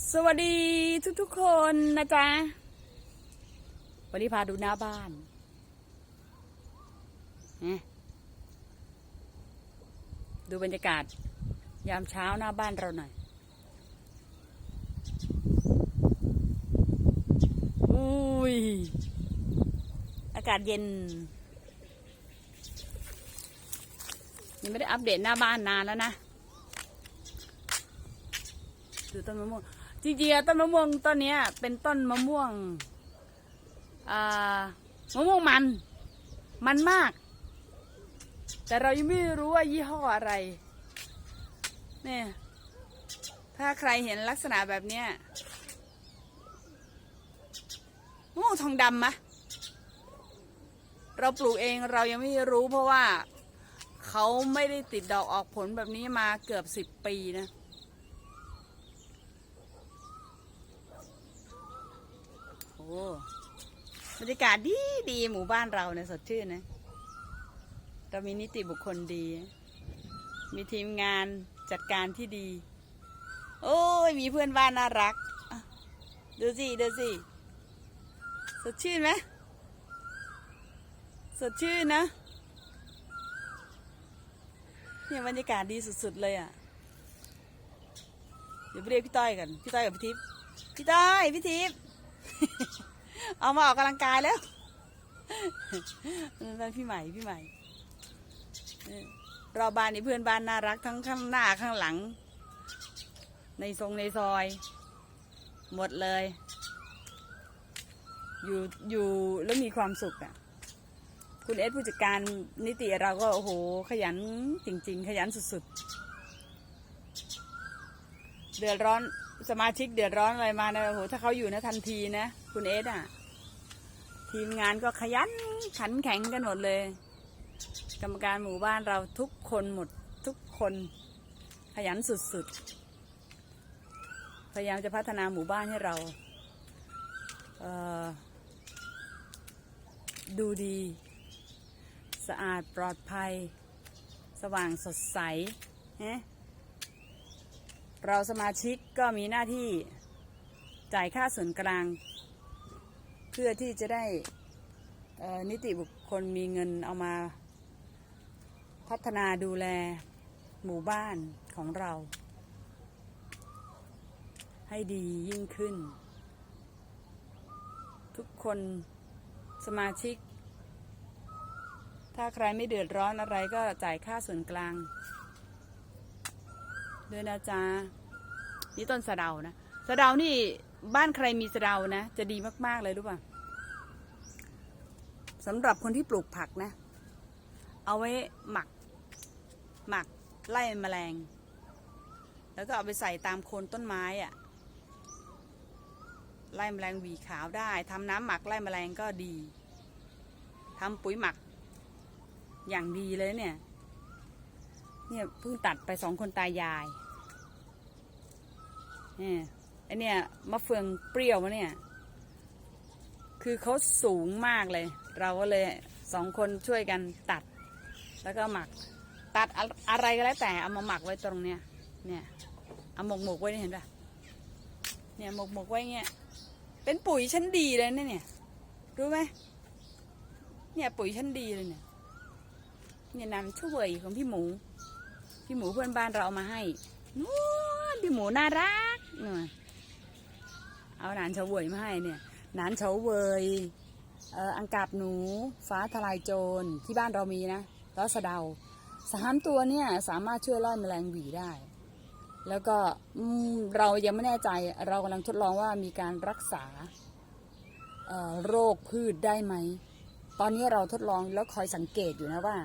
สวัสดีทุกๆคนนะจ๊ะ วันนี้พาดูหน้าบ้านนะดูบรรยากาศ ยามเช้าหน้าบ้านเราหน่อยอุ้ย อากาศเย็น ยังไม่ได้อัปเดตหน้าบ้านนานแล้วนะ ดูต้นมะม่วง จริงๆอะต้นมะม่วงต้นเนี้ย เป็นต้นมะม่วงอ่ามะม่วงมัน มันมาก แต่เรายังไม่รู้ว่ายี่ห้ออะไร เนี่ย ถ้าใครเห็นลักษณะแบบเนี้ยมะม่วงทองดำมะเราปลูกเองเรายังไม่รู้เพราะว่าเขาไม่ได้ติดดอกออกผลแบบนี้มาเกือบสิบปีนะ โอ้ บรรยากาศดีดีหมู่บ้านเราเนี่ยสดชื่นนะเรามีนิติบุคคลดี มีทีมงานจัดการที่ดี โอ้ย มีเพื่อนบ้านน่ารัก ดูสิ ดูสิ สดชื่นไหมสดชื่นนะ เนี่ยบรรยากาศดีสุดๆเลยอะ เดี๋ยวไปเรียกพี่ต้อยกัน พี่ต้อยกับพี่ทิพย์พี่ต้อย พี่ทิพย์ เอามาออกกำลังกายแล้วนั่นพี่ใหม่พี่ใหม่รอบบ้านนี่เพื่อนบ้านน่ารักทั้งข้างหน้าข้างหลัง ในทรงในซอย หมดเลย อยู่อยู่แล้วมีความสุขอะ คุณเอสผู้จัดการนิติเราก็โอ้โห ขยันจริง ๆ ขยันสุดๆ เดือดร้อน สมาชิกเดือดร้อนอะไรมานะโอ้โหถ้าเขาอยู่นะทันทีนะคุณเอสอะ ทีมงานก็ขยันขันแข็งกันหมดเลย กรรมการหมู่บ้านเราทุกคนหมดทุกคนขยันสุดๆ พยายามจะพัฒนาหมู่บ้านให้เราเดูดี สะอาดปลอดภัย สว่างสดใสฮะ เราสมาชิกก็มีหน้าที่จ่ายค่าส่วนกลาง เพื่อที่จะได้นิติบุคคลมีเงินเอามา พัฒนาดูแลหมู่บ้านของเรา ให้ดียิ่งขึ้น ทุกคนสมาชิก ถ้าใครไม่เดือดร้อนอะไรก็จ่ายค่าส่วนกลาง ด้วยนะจ๊ะนี่ต้นสะเดานะสะเดานี่บ้านใครมีสะเดานะ จะดีมาก ๆ เลยรู้ป่ะสำหรับคนที่ปลูกผักนะ เอาไว้หมัก หมักไล่แมลง แล้วก็เอาไปใส่ตามโคนต้นไม้อะไล่แมลงหวีขาวได้ทำน้ำหมักไล่แมลงก็ดีทำปุ๋ยหมัก อย่างดีเลยเนี่ย เนี่ยเพิ่งตัดไปสองคนตายายเนี่ยไอเนี่ยมะเฟืองเปรี้ยวมะเนี่ย คือเขาสูงมากเลย เราก็เลยสองคนช่วยกันตัด แล้วก็หมัก ตัดอะไรก็แล้วแต่เอามาหมักไว้ตรงเนี้ย เนี่ยเอาหมกหมกไว้นี่เห็นปะเนี่ยหมกหมกไว้เงี้ย เป็นปุ๋ยชั้นดีเลยเนะเนี่ยรู้ไหมเนี่ยปุ๋ยชั้นดีเลยเนี่ยเนี่ยนำช่วยของพี่หมู พี่หมูเพื่อนบ้านเราเอามาให้นู้นพี่หมูน่ารักนู่นเอาหนานเฉาวยมาให้เนี่ยหนานเฉาวยเอ่ออังกาบหนู ฟ้าทลายโจรที่บ้านเรามีนะแล้วสะเดาสามตัวเนี่ยสามารถช่วยล่อแมลงหวีได้ แล้วก็เรายังไม่แน่ใจเรากำลังทดลองว่ามีการรักษาโรคพืชได้ไหม ตอนนี้เราทดลองแล้วคอยสังเกตอยู่นะว่า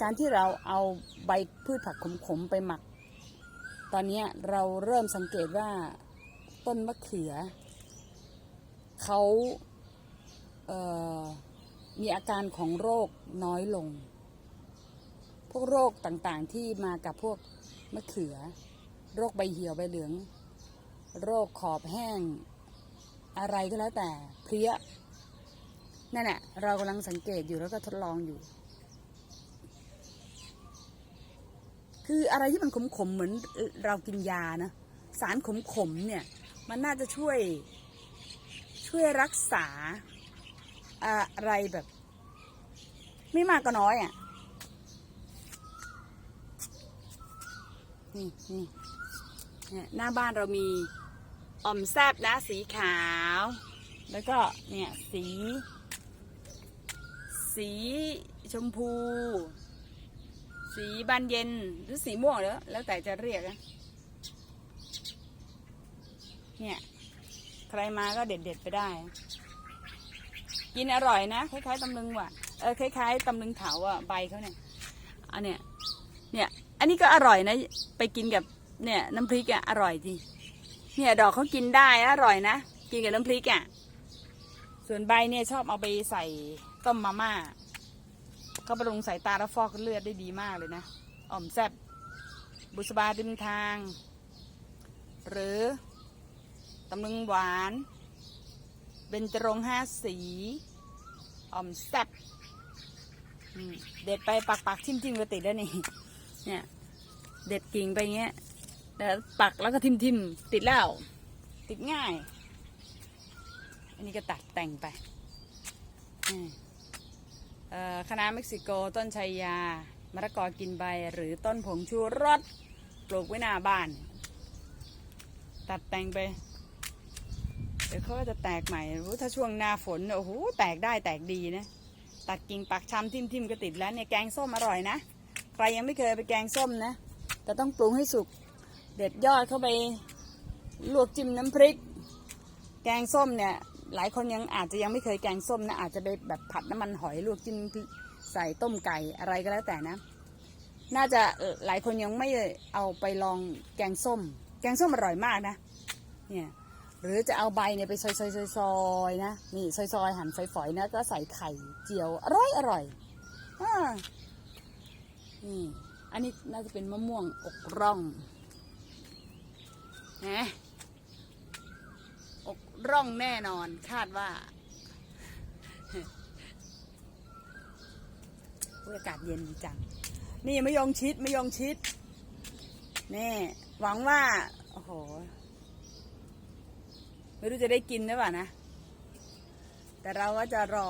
การที่เราเอาใบพืชผักขมๆไปหมัก ตอนนี้เราเริ่มสังเกตว่าต้นมะเขือเขาเมีอาการของโรคน้อยลง พวกโรคต่างๆที่มากับพวกมะเขือ โรคใบเหี่ยวใบเหลือง โรคขอบแห้ง อะไรก็แล้วแต่เพลี้ยนั่นแหละเรากำลังสังเกตอยู่แล้วก็ทดลองอยู่ คืออะไรที่มันขมๆเหมือนเรากินยานะ สารขมๆเนี่ย มันน่าจะช่วย ช่วยรักษาอะไรแบบ ไม่มากก็น้อยอะ นี่นี่หน้าบ้านเรามีอ่อมแซบนะสีขาว แล้วก็เนี่ยสี สีชมพู สีบานเย็นหรือสีม่วงแล้วแล้วแต่จะเรียกนะเนี่ยใครมาก็เด็ดๆไปได้ กินอร่อยนะคล้ายๆตำลึงว่ะเออคล้ายๆตำลึงเถาอะใบเขาเนี่ยอันเนี้ยเนี่ยอันนี้ก็อร่อยนะ ไปกินกับเนี่ยน้ำพริกอะอร่อยจริงเนี่ยดอกเขากินได้อร่อยนะกินกับน้ำพริกอะส่วนใบเนี่ยชอบเอาไปใส่ต้มมาม่า เขาบำรุงสายตาและฟอกเลือดได้ดีมากเลยนะ อ่อมแซบบุษบาดิมทาง หรือตำลึงหวานเบญจรงห้าสี อ่อมแซบเด็ดไปปักปักทิมทิมก็ติดแล้วนี่ เนี่ย เด็ดกิ่งไปเงี้ยแล้วปักแล้วก็ทิมทิมติดแล้ว ติดง่าย อันนี้ก็ตัดแต่งไป อืม คณะเม็กซิโกต้นชัยยามะละกอกินใบหรือต้นผงชูรสปลูกไว้หน้าบ้าน ตัดแต่งไป เดี๋ยวเขาก็จะแตกใหม่รู้ถ้าช่วงหน้าฝนโอ้โหแตกได้แตกดีนะ ตัดกิ่งปักช้ำทิ่มทิมๆก็ติดแล้วเนี่ยแกงส้มอร่อยนะใครยังไม่เคยไปแกงส้มนะแต่ต้องปรุงให้สุกเด็ดยอดเข้าไปลวกจิ้มน้ำพริก แกงส้มเนี่ย หลายคนยังอาจจะยังไม่เคยแกงส้มนะอาจจะไปแบบผัดน้ำมันหอยลวกจิ้มน้ำพริกใส่ต้มไก่อะไรก็แล้วแต่นะ น่าจะหลายคนยังไม่เอาไปลองแกงส้ม แกงส้มอร่อยมากนะ เนี่ยหรือจะเอาใบเนี่ยไปซอยซอยซอยซอยนะนี่ซอยซอยหั่นฝอยๆนะก็ใส่ไข่เจียวอร่อยอร่อยอ่านี่อันนี้น่าจะเป็นมะม่วงอกร่องนะ ร่องแน่นอนคาดว่าอุ๊ยอากาศเย็นจัง นี่มะยงชิดมะยงชิด นี่ หวังว่า โอ้โห ไม่รู้จะได้กินหรือเปล่านะ แต่เราก็จะรอ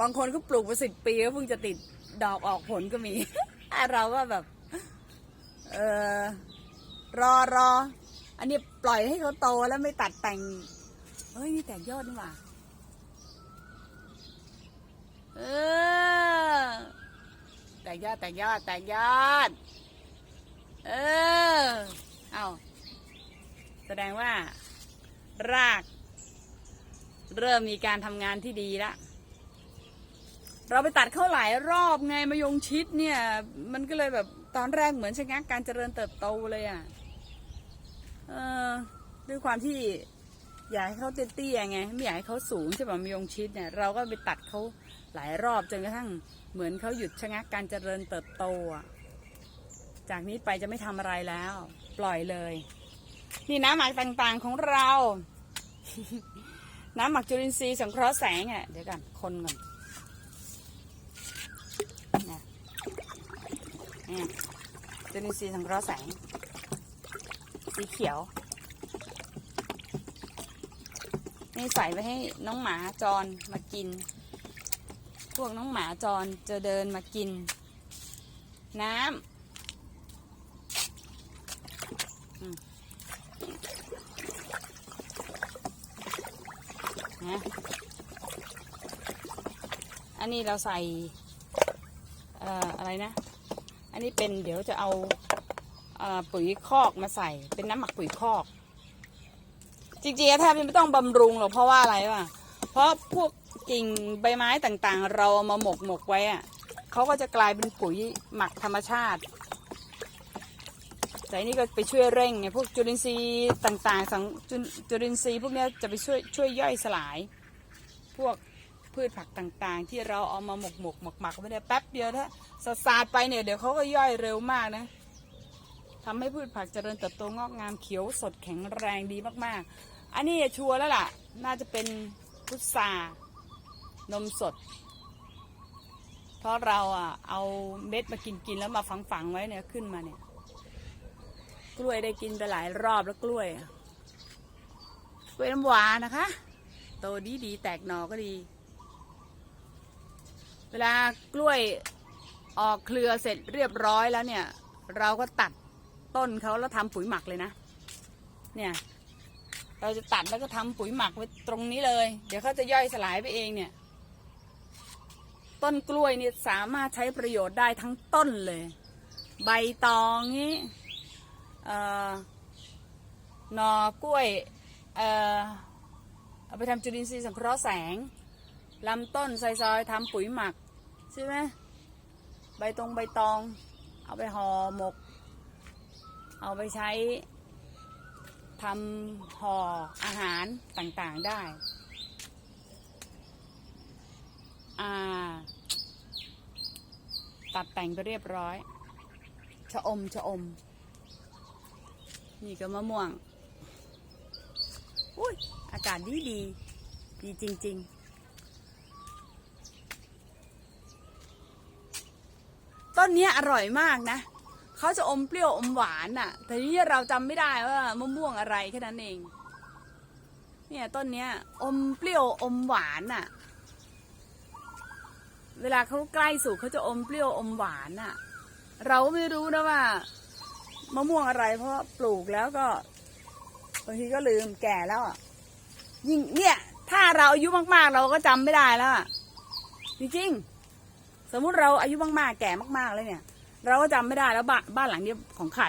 บางคนก็ปลูกมาสิบปีก็เพิ่งจะติดดอกออกผลก็มี เราก็แบบ เออรอรอ อันนี้ ปล่อยให้เขาโตแล้วไม่ตัดแต่งเฮ้ยนี่แตกยอดนี่หว่าเออแตกยอดแตกยอดแตกยอด เออเอาแสดงว่า ราก เริ่มมีการทำงานที่ดีล้วเราไปตัดเข้าหลายรอบไงมายงชิดเนี่ย มันก็เลยแบบตอนแรกเหมือนชะงักการเจริญเติบโตเลยอะ่ะ เออด้วยความที่อยากให้เขาเตี้ยๆไงไม่อยากให้เขาสูงใช่ป่ะมายงชิดเนี่ยเราก็ไปตัดเขาหลายรอบจนกระทั่งเหมือนเขาหยุดชะงักการเจริญเติบโตอะจากนี้ไปจะไม่ทำอะไรแล้ว ปล่อยเลย นี่น้ำหมักต่างๆของเรา น้ำหมักจุลินทรีย์สังเคราะห์แสงอะเดี๋ยวก่อนคนก่อนเนี่ยเนี่ยจุลินทรีย์สังเคราะห์แสง สีเขียว นี่ใส่ไว้ให้น้องหมาจรมากิน พวกน้องหมาจรจะเดินมากิน น้ำนะอันนี้เราใส่เอ่ออะไรนะ อันนี้เป็นเดี๋ยวจะเอา ปุ๋ยคอกมาใส่ เป็นน้ำหมักปุ๋ยคอก จริงๆแทบไม่ต้องบำรุงหรอกเพราะว่าอะไรวะเพราะพวกกิ่งใบไม้ต่างๆ เราเอามาหมกหมกไว้อะเขาก็จะกลายเป็นปุ๋ยหมักธรรมชาติแต่อันนี่ก็ไปช่วยเร่งไงพวกจุลินทรีย์ต่างๆสังจุลจุลินทรีย์พวกนี้จะไปช่วยช่วยย่อยสลาย พวกพืชผักต่างๆ ที่เราเอามาหมกหมกหมักหมักไว้เนี่ยแป๊บเดียวถ้าสสาดไปเนี่ยเดี๋ยวเขาก็ย่อยเร็วมากนะ ทำให้พืชผักเจริญเติบโตงอกงามเขียวสดแข็งแรงดีมากๆ อันนี้ชัวร์แล้วล่ะ น่าจะเป็นพุทรานมสด เพราะเราอะเอาเม็ดมากินกินแล้วมาฝังๆไว้เนี่ยขึ้นมาเนี่ย กล้วยได้กินไปหลายรอบแล้วกล้วยกล้วยน้ำหวานนะคะ โตดีดีแตกหน่อก็ดี เวลากล้วยออกเครือเสร็จเรียบร้อยแล้วเนี่ย เราก็ตัด ต้นเขาแล้วทำปุ๋ยหมักเลยนะ เนี่ย เราจะตัดแล้วก็ทำปุ๋ยหมักไว้ตรงนี้เลย เดี๋ยวเขาจะย่อยสลายไปเองเนี่ย ต้นกล้วยเนี่ยสามารถใช้ประโยชน์ได้ทั้งต้นเลย ใบตองนี้หนอกล้วยเอ่อเอาไปทำจุลินทรีย์สังเคราะห์แสงลำต้นซอยๆทำปุ๋ยหมัก ใช่ไหมใบตรงใบตอง เอาไปห่อหมก เอาไปใช้ทำห่ออาหารต่างๆได้ อ่า ตัดแต่งไปเรียบร้อย ชะอมชะอม นี่ก็มะม่วง อุ้ย อากาศดีดี ดีจริง ๆต้นเนี้ยอร่อยมากนะ เขาจะอมเปรี้ยวอมหวานน่ะ แต่นี้เราจำไม่ได้ว่ามะม่วงอะไรแค่นั้นเอง เนี่ยต้นเนี้ย อมเปรี้ยวอมหวานน่ะ เวลาเขาใกล้สุกเขาจะอมเปรี้ยวอมหวานน่ะ เราไม่รู้นะว่ามะม่วงอะไร เพราะปลูกแล้วก็บางทีก็ลืมแก่แล้วอะยิ่งเนี่ย ถ้าเราอายุมากๆ เราก็จำไม่ได้แล้วจริงๆสมมุติเราอายุมากๆ แก่มากๆเลยเนี่ย เราก็จำไม่ได้แล้วบ้านบ้านหลังนี้ของใคร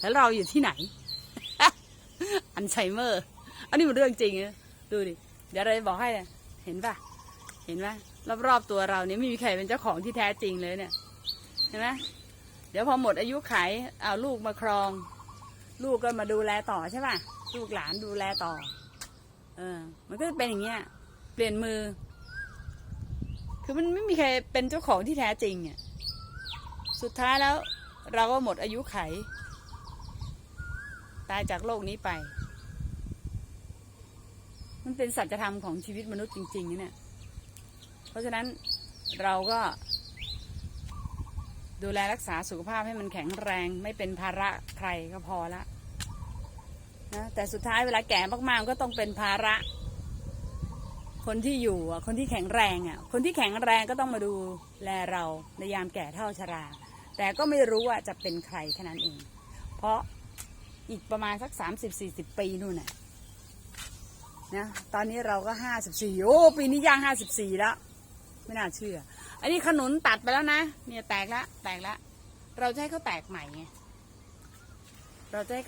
แล้วเราอยู่ที่ไหน อันไชเมอร์ อันนี้มันเรื่องจริงนะดูดิ เดี๋ยวเราจะบอกให้เห็นปะเห็นไหมรอบๆตัวเราเนี่ยไม่มีใครเป็นเจ้าของที่แท้จริงเลยเนี่ย เห็นไหมเดี๋ยวพอหมดอายุไขเอาลูกมาครอง ลูกก็มาดูแลต่อใช่ป่ะ ลูกหลานดูแลต่อ เออ มันก็จะเป็นอย่างเงี้ย เปลี่ยนมือ คือมันไม่มีใครเป็นเจ้าของที่แท้จริงอะสุดท้ายแล้วเราก็หมดอายุไข ตายจากโลกนี้ไป มันเป็นสัจธรรมของชีวิตมนุษย์จริงๆนะเนี่ย เพราะฉะนั้นเราก็ ดูแลรักษาสุขภาพให้มันแข็งแรง ไม่เป็นภาระใครก็พอละนะแต่สุดท้ายเวลาแก่มากๆก็ต้องเป็นภาระ คนที่อยู่อะคนที่แข็งแรงอะคนที่แข็งแรงก็ต้องมาดูแลเราในยามแก่เท่าชรา แต่ก็ไม่รู้ว่าจะเป็นใครแค่นั้นเอง เพราะอีกประมาณสักสามสิบสี่สิบปีนู่นน่ะนะตอนนี้เราก็ห้าสิบสี่โอ้ ปีนี้ย่างห้าสิบสี่แล้ว ไม่น่าเชื่อ อันนี้ขนุนตัดไปแล้วนะ เนี่ยแตกละแตกละเราจะให้เขาแตกใหม่ไงเราจะให้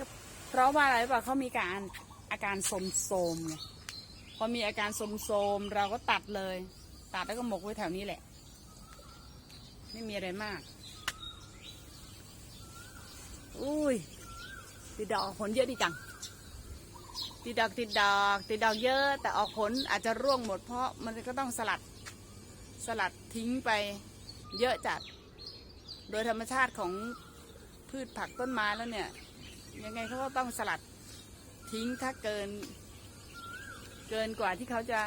เพราะว่าอะไรรู้ป่ะเขามีการอาการสมโทรมไง พอมีอาการสมโทมเราก็ตัดเลย ตัดแล้วก็หมกไว้แถวนี้แหละ ไม่มีอะไรมาก อุ้ยติดดอกออกผลเยอะดีจัง ติดดอกติดดอกติดดอกเยอะ แต่ออกผลอาจจะร่วงหมดเพราะมันก็ต้องสลัดสลัดทิ้งไปเยอะจัด โดยธรรมชาติของพืชผักต้นไม้แล้วเนี่ย ยังไงเขาก็ต้องสลัดทิ้งถ้าเกิน เกินกว่าที่เขาจะ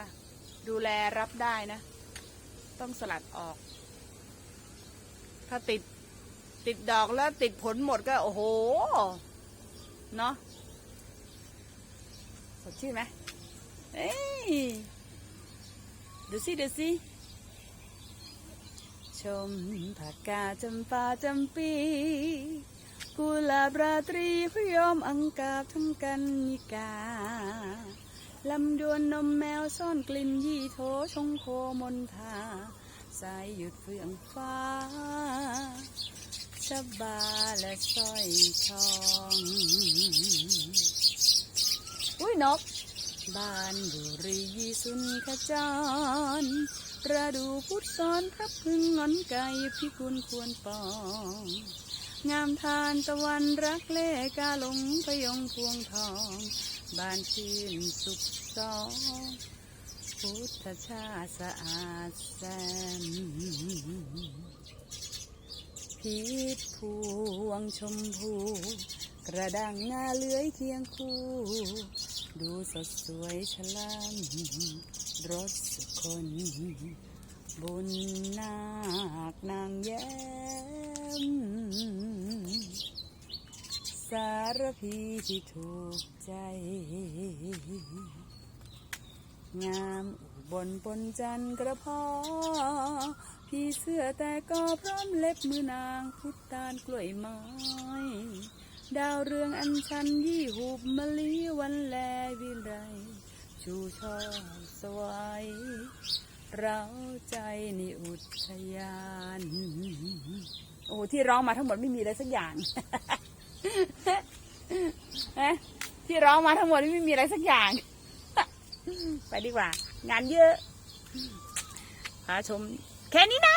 ดูแลรับได้นะ ต้องสลัดออก ถ้าติดติดดอกแล้วติดผลหมดก็ โอ้โห เนาะสดชื่นไหมเอ้ยดูสิดูสิชมผักกาจำปาจำปีกุหลาบราตรีพยอมอังกาบทั้งกันนิกา ลำดวนนมแมวซ่อนกลิ่นยี่โถชงโคมนทาสายหยุดเฟื่องฟ้าชบาและสร้อยทอง อุ้ยนก บ้านบุรีสุนขจรประดูพุทธสอนพระพึงงอนไก่พิกุลควรปอง งามทานตะวันรักเล่กาหลงพยงพวงทอง บ้านชื่นสุขสองพุทธชาติสะอาดแสนพีชพวงชมพู กระดังงาเลื้อยเคียงคู่ ดูสดสวยฉลามรสสุคน บุญนาคนางแย้ม สารพีที่ถูกใจ งามอุบลปนจันกระพาะพี่เสื้อแต่ก็พร้อมเล็บมือนางพุทธานกล้วยไม้ ดาวเรืองอันชันยี่หูบมะลิวันแลวิไลชูช่อสวยเราใจในอุทยาน โอ้ที่ร้องมาทั้งหมดไม่มีอะไรสักอย่าง ที่ร้องมาทั้งหมดไม่มีอะไรสักอย่าง ไปดีกว่า งานเยอะพาชมแค่นี้นะ